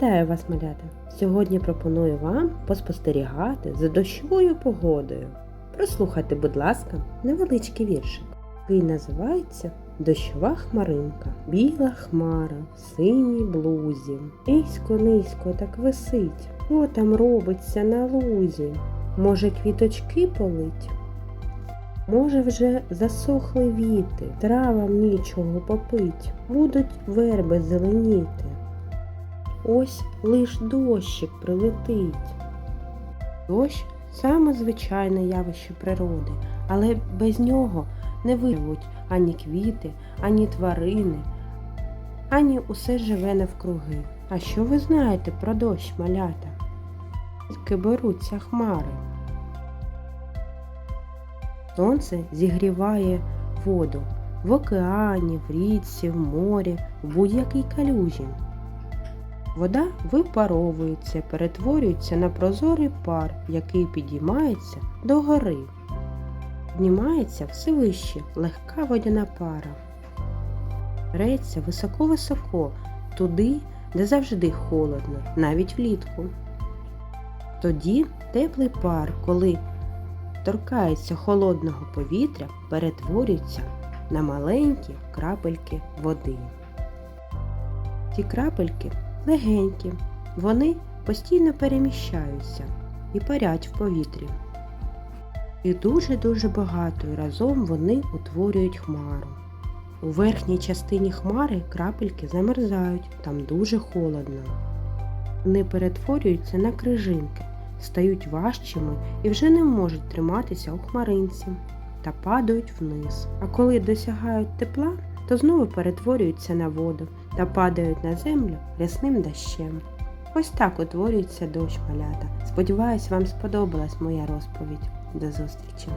Вітаю вас, малята! Сьогодні пропоную вам поспостерігати за дощовою погодою. Прослухайте, будь ласка, невеличкий віршик, який називається Дощова хмаринка. Біла хмара в синій блузі. Низько, низько так висить. Що там робиться на лузі? Може, квіточки полить? Може, вже засохли віти, травам нічого попить, будуть верби зеленіти. Ось лиш дощик прилетить. Дощ саме звичайне явище природи, але без нього не виживуть ані квіти, ані тварини, ані усе живе навкруги. А що ви знаєте про дощ, малята? Звідки беруться хмари? Сонце зігріває воду в океані, в річці, в морі, в будь-якій калюжі. Вода випаровується, перетворюється на прозорий пар, який підіймається до гори. Піднімається все вище легка водяна пара. Реться високо-високо, туди, де завжди холодно, навіть влітку. Тоді теплий пар, коли торкається холодного повітря, перетворюється на маленькі крапельки води. Ці крапельки легенькі, вони постійно переміщаються і парять в повітрі. І дуже-дуже багато і разом вони утворюють хмару. У верхній частині хмари крапельки замерзають, там дуже холодно. Вони перетворюються на крижинки, стають важчими і вже не можуть триматися у хмаринці та падають вниз. А коли досягають тепла, то знову перетворюються на воду та падають на землю рясним дощем. Ось так утворюється дощ малята. Сподіваюсь, вам сподобалась моя розповідь. До зустрічі!